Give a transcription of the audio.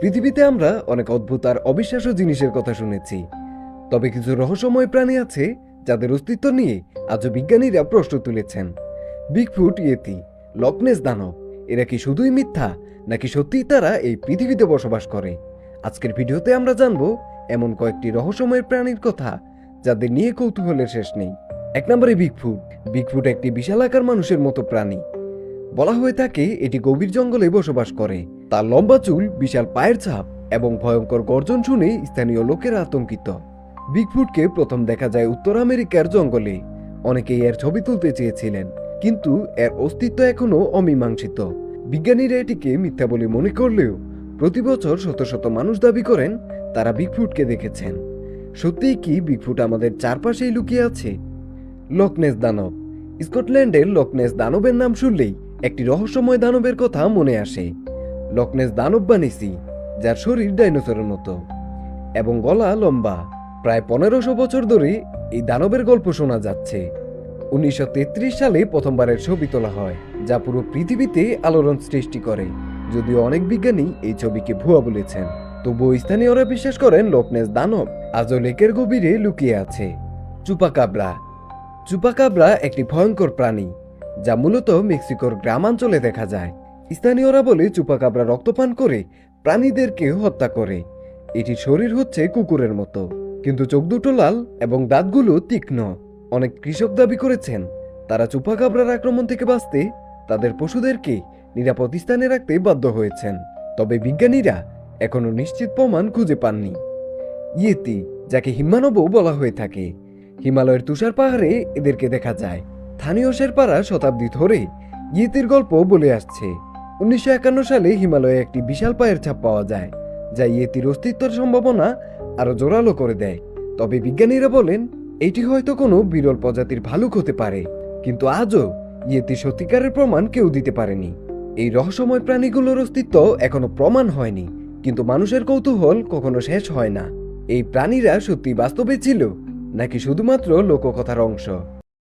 পৃথিবীতে আমরা অনেক অদ্ভুত আর অবিশ্বাস্য জিনিসের কথা শুনেছি। তবে কিছু রহস্যময় প্রাণী আছে যাদের অস্তিত্ব নিয়ে আজও বিজ্ঞানীরা প্রশ্ন তুলেছেন। বিগফুট ইয়েতি লকনেস দানব, এরা কি শুধুই মিথ্যা নাকি সত্যিই তারা এই পৃথিবীতে বসবাস করে? আজকের ভিডিওতে আমরা জানব এমন কয়েকটি রহস্যময় প্রাণীর কথা যাদের নিয়ে কৌতূহলের শেষ নেই। এক নম্বরে বিগফুট। বিগফুট একটি বিশালাকার মানুষের মতো প্রাণী। বলা হয়ে থাকে এটি গভীর জঙ্গলে বসবাস করে। তার লম্বা চুল, বিশাল পায়ের ছাপ এবং ভয়ঙ্কর গর্জন শুনে স্থানীয় লোকেরা আতঙ্কিত। বিগফুটকে প্রথম দেখা যায় উত্তর আমেরিকার জঙ্গলে। অনেকেই এর ছবি তুলতে চেয়েছিলেন, কিন্তু এর অস্তিত্ব এখনও অমীমাংসিত। বিজ্ঞানীরা এটিকে মিথ্যা বলে মনে করলেও প্রতি বছর শত শত মানুষ দাবি করেন, তারা বিগফুটকে দেখেছেন। সত্যিই কি বিগফুট আমাদের চারপাশেই লুকিয়ে আছে? লকনেস দানব। স্কটল্যান্ডের লকনেস দানবের নাম শুনলেই একটি রহস্যময় দানবের কথা মনে আসে। লকনেস দানব বানিসি যার শরীর ডাইনোসরের মতো। এবং গলা লম্বা, প্রায় পনেরোশো বছর ধরে এই দানবের গল্প শোনা যাচ্ছে। উনিশশো তেত্রিশ সালে প্রথমবারের ছবি তোলা হয়, যা পুরো পৃথিবীতে আলোড়ন সৃষ্টি করে, যদিও অনেক বিজ্ঞানী এই ছবিকে ভুয়া বলেছেন। তবুও স্থানীয়রা বিশ্বাস করেন লোকনেস দানব আজও লেকের গভীরে লুকিয়ে আছে। চুপাকাবরা। চুপাকাবরা একটি ভয়ঙ্কর প্রাণী, যা মূলত মেক্সিকোর গ্রামাঞ্চলে দেখা যায়। স্থানীয়রা বলে চুপাকাবরা রক্তপান করে প্রাণীদেরকে হত্যা করে। এটির শরীর হচ্ছে কুকুরের মতো। কিন্তু চোখ দুটো লাল এবং দাঁতগুলো তীক্ষ্ণ। অনেক কৃষক দাবি করেছেন, তারা চুপাকাবরার আক্রমণ থেকে বাঁচতে তাদের পশুদেরকে নিরাপদ স্থানে রাখতে বাধ্য হয়েছেন। তবে বিজ্ঞানীরা এখনও নিশ্চিত প্রমাণ খুঁজে পাননি। ইয়েতি, যাকে হিমানবও বলা হয়ে থাকে, হিমালয়ের তুষার পাহাড়ে এদেরকে দেখা যায়। স্থানীয় শেরপাড়া শতাব্দী ধরে ইয়েতির গল্প বলে আসছে। উনিশশো একান্ন সালে হিমালয়ে একটি বিশাল পায়ের ছাপ পাওয়া যায়, যা ইয়েতির অস্তিত্বের সম্ভাবনা আরও জোরালো করে দেয়। তবে বিজ্ঞানীরা বলেন, এটি হয়তো কোনো বিরল প্রজাতির ভালুক হতে পারে, কিন্তু আজও ইয়েতির সত্যিকারের প্রমাণ কেউ দিতে পারেনি। এই রহস্যময় প্রাণীগুলোর অস্তিত্ব এখনও প্রমাণ হয়নি, কিন্তু মানুষের কৌতূহল কখনো শেষ হয় না। এই প্রাণীরা সত্যি বাস্তবে ছিল, নাকি শুধুমাত্র লোককথার অংশ?